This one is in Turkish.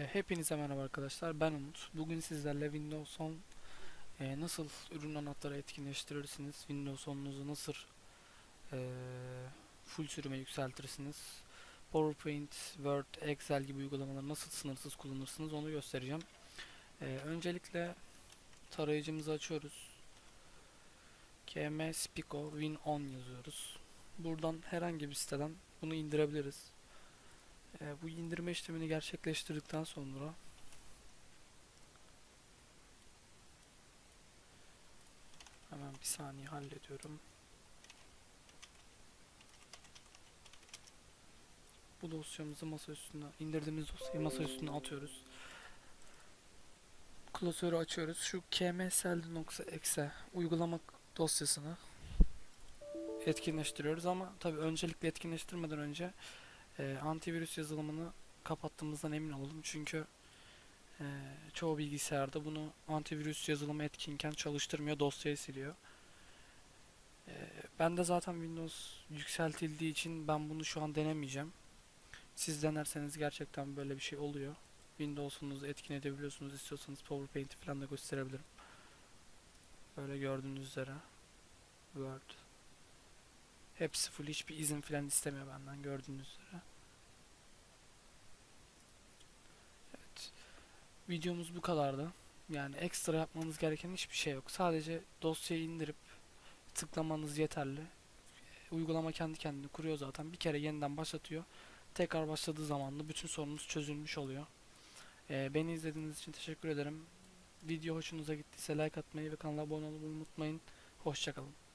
E, Hepinize merhaba arkadaşlar. Ben Umut. Bugün sizlerle Windows 10 e, nasıl ürün anahtarı etkinleştirirsiniz, Windows 10'unuzu nasıl e, full sürüme yükseltirsiniz, PowerPoint, Word, Excel gibi uygulamaları nasıl sınırsız kullanırsınız onu göstereceğim. E, öncelikle tarayıcımızı açıyoruz. km spico win 10 yazıyoruz. Buradan herhangi bir siteden bunu indirebiliriz. E, bu indirme işlemini gerçekleştirdikten sonra hemen bir saniye hallediyorum. Bu dosyamızı masa üstüne indirdiğimiz dosyayı masa üstüne atıyoruz. Klasörü açıyoruz. Şu kmsld.exe uygulama dosyasını etkinleştiriyoruz ama tabi öncelikle etkinleştirmeden önce e, antivirüs yazılımını kapattığımızdan emin olalım. Çünkü e, çoğu bilgisayarda bunu antivirüs yazılımı etkinken çalıştırmıyor, dosyayı siliyor. E, ben de zaten Windows yükseltildiği için ben bunu şu an denemeyeceğim. Siz denerseniz gerçekten böyle bir şey oluyor. Windows'unuzu etkin edebiliyorsunuz. İstiyorsanız PowerPoint'i falan da gösterebilirim. Böyle gördüğünüz üzere. Word. Hepsi full hiçbir izin falan istemiyor benden gördüğünüz üzere. Evet. Videomuz bu kadardı. Yani ekstra yapmanız gereken hiçbir şey yok. Sadece dosyayı indirip tıklamanız yeterli. Uygulama kendi kendini kuruyor zaten. Bir kere yeniden başlatıyor. Tekrar başladığı zaman da bütün sorununuz çözülmüş oluyor. Ee, beni izlediğiniz için teşekkür ederim. Video hoşunuza gittiyse like atmayı ve kanala abone olmayı unutmayın. Hoşçakalın.